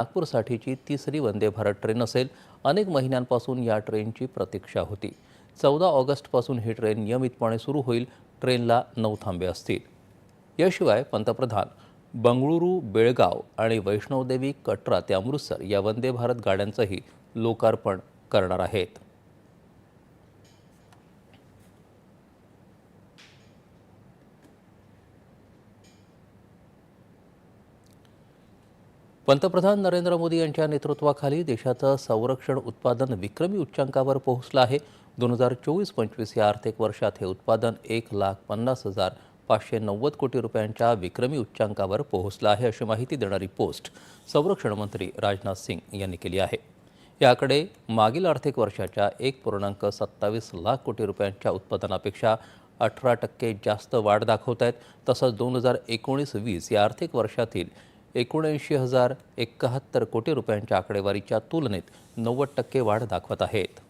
नागपूरसाठीची तिसरी वंदे भारत ट्रेन असेल. अनेक महिन्यांपासून या ट्रेनची प्रतीक्षा होती. चौदा ऑगस्टपासून ही ट्रेन नियमितपणे सुरू होईल. ट्रेनला नऊ थांबे असतील. याशिवाय पंतप्रधान बंगळुरू बेळगाव आणि वैष्णवदेवी कटरा ते अमृतसर या वंदे भारत गाड्यांचंही लोकार्पण करणार आहेत. पंतप्रधान नरेंद्र मोदी यांच्या नेतृत्वाखाली देशाचं संरक्षण उत्पादन विक्रमी उच्चांकावर पोहोचलं आहे. दोन हजार चोवीस पंचवीस या आर्थिक वर्षात हे उत्पादन एक लाख पन्नास हजार पाचशे नव्वद कोटी रुपयांच्या विक्रमी उच्चांकावर पोहोचलं आहे अशी माहिती देणारी पोस्ट संरक्षण मंत्री राजनाथ सिंग यांनी केली आहे. याकडे मागील आर्थिक वर्षाच्या एक पूर्णांक सत्तावीस लाख कोटी रुपयांच्या उत्पादनापेक्षा अठरा टक्के जास्त वाढ दाखवत आहेत. तसंच दोन हजार एकोणीस वीस या आर्थिक वर्षातील एकोणऐंशी हजार एकाहत्तर कोटी रुपयांच्या आकडेवारीच्या तुलनेत नव्वद टक्के वाढ दाखवत आहेत.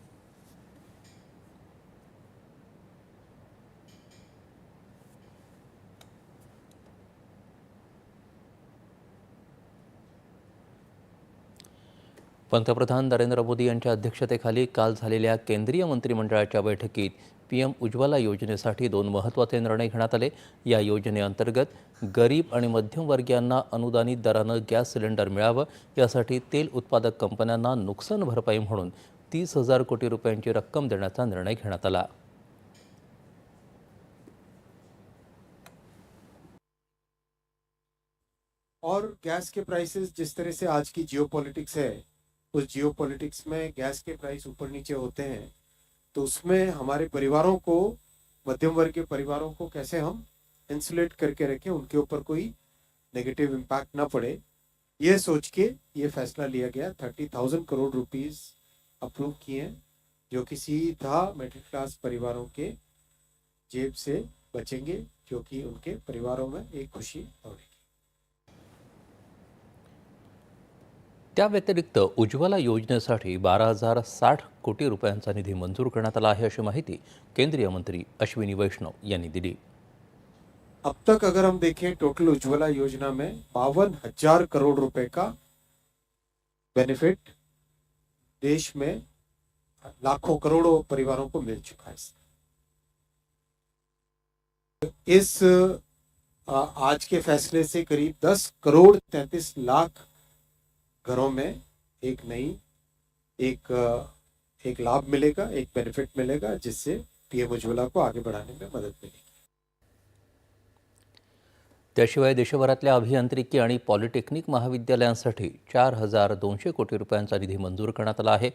पंतप्रधान नरेंद्र मोदी यांच्या अध्यक्षतेखाली काल झालेल्या केंद्रीय मंत्रिमंडळाच्या बैठकीत पीएम उज्ज्वला योजनेसाठी दोन महत्त्वाचे निर्णय घेण्यात आले. या योजनेअंतर्गत गरीब आणि मध्यमवर्गीयांना अनुदानित दरानं गॅस सिलेंडर मिळावं यासाठी तेल उत्पादक कंपन्यांना नुकसान भरपाई म्हणून तीस हजार कोटी रुपयांची रक्कम देण्याचा निर्णय घेण्यात आला. और गैस के प्राइसेस जिस तरह से आज की जियो पॉलिटिक्स है उस जियो पॉलिटिक्स में गैस के प्राइस ऊपर नीचे होते हैं। तो उसमें हमारे परिवारों को, मध्यम वर्ग के परिवारों को कैसे हम इंसुलेट करके रखें, उनके ऊपर कोई नेगेटिव इम्पैक्ट ना पड़े, ये सोच के ये फैसला लिया गया। Thirty thousand crore rupees approve किए हैं, जो कि सीधा मिडिल क्लास परिवारों के जेब से बचेंगे, जो कि उनके परिवारों में एक खुशी होगी त्या व्यतिरिक्त उज्ज्वला योजनेसाठी बारा हज़ार साठ कोटी रुपयांचा निधी मंजूर करण्यात आला आहे केंद्रीय मंत्री अश्विनी वैष्णव यांनी दिली. अब तक अगर हम देखें टोटल उज्ज्वला योजना में बावन हज़ार करोड़ रुपए का बेनिफिट देश में लाखों करोड़ों परिवारों को मिल चुका है। इस आज के फैसले से करीब 10 करोड़ 33 लाख घरों में एक नई एक एक लाभ मिलेगा एक बेनिफिट मिलेगा जिससे पीएम उज्ज्वला को आगे बढ़ाने में मदद मिलेगी। त्याशिवाय देशभरातल्या अभियांत्रिकी आणि पॉलिटेक्निक महाविद्यालयांसाठी चार हजार दोनशे कोटी रुपयांचा निधी मंजूर करण्यात आला आहे.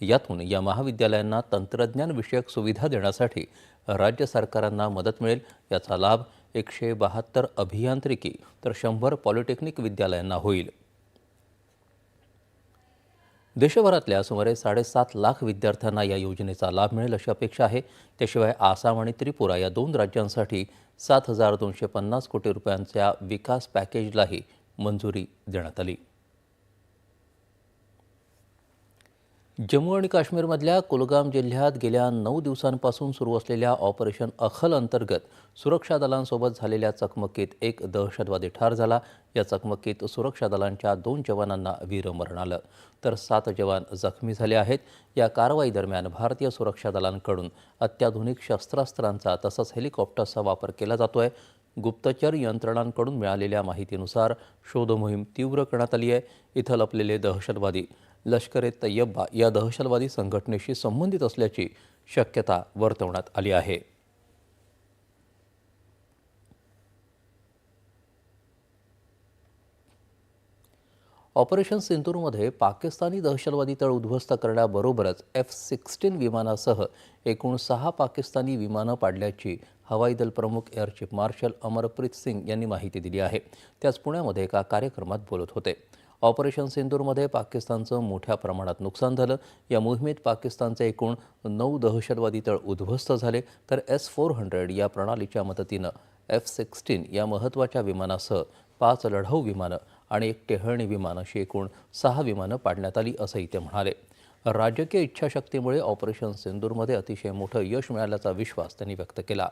यातून या महाविद्यालयांना तंत्रज्ञान विषयक सुविधा देण्यासाठी राज्य सरकारांना मदत मिळेल. याचा लाभ एकशे बहात्तर अभियांत्रिकी तर शंभर पॉलिटेक्निक विद्यालयांना होईल. देशभरातल्या सुमारे साडेसात लाख विद्यार्थ्यांना या योजनेचा लाभ मिळेल अशी अपेक्षा आहे. त्याशिवाय आसाम आणि त्रिपुरा या दोन राज्यांसाठी सात हजार दोनशे पन्नास कोटी रुपयांच्या विकास पॅकेजलाही मंजुरी देण्यात आली. जम्मू आणि काश्मीरमधल्या कुलगाम जिल्ह्यात गेल्या नऊ दिवसांपासून सुरू असलेल्या ऑपरेशन अखल अंतर्गत सुरक्षा दलांसोबत झालेल्या चकमकीत एक दहशतवादी ठार झाला. या चकमकीत सुरक्षा दलांच्या दोन जवानांना वीरमरण आलं. तर सात जवान जखमी झाले आहेत. या कारवाई दरम्यान भारतीय सुरक्षा दलांकडून अत्याधुनिक शस्त्रास्त्रांचा तसंच हेलिकॉप्टर्सचा वापर केला जातोय. गुप्तचर यंत्रणांकडून मिळालेल्या माहितीनुसार शोधमोहीम तीव्र करण्यात आली आहे. इथं लपलेले दहशतवादी लष्कर ए तय्यब्बा या दहशतवादी संघटनेशी संबंधित असल्याची शक्यता वर्तवण्यात आली आहे. ऑपरेशन सिंदूरमध्ये पाकिस्तानी दहशतवादी तळ उद्ध्वस्त करण्याबरोबरच एफ सिक्स्टीन विमानासह एकूण सहा पाकिस्तानी विमानं पाडल्याची हवाई दल प्रमुख air chief marshal Amarpreet Singh यांनी माहिती दिली आहे. त्याच पुण्यामध्ये एका कार्यक्रमात बोलत होते. ऑपरेशन सिंदूरमध्ये पाकिस्तानचं मोठ्या प्रमाणात नुकसान झालं. या मोहिमेत पाकिस्तानचे एकूण नऊ दहशतवादी तळ उद्ध्वस्त झाले. तर एस फोर हंड्रेड या प्रणालीच्या मदतीनं एफ सिक्स्टीन या महत्त्वाच्या विमानासह पाच लढाऊ विमानं आणि एक टेहळणी विमान अशी एकूण सहा विमानं पाडण्यात आली असंही ते म्हणाले. राजकीय इच्छाशक्तीमुळे ऑपरेशन सिंदूरमध्ये अतिशय मोठं यश मिळाल्याचा विश्वास त्यांनी व्यक्त केला.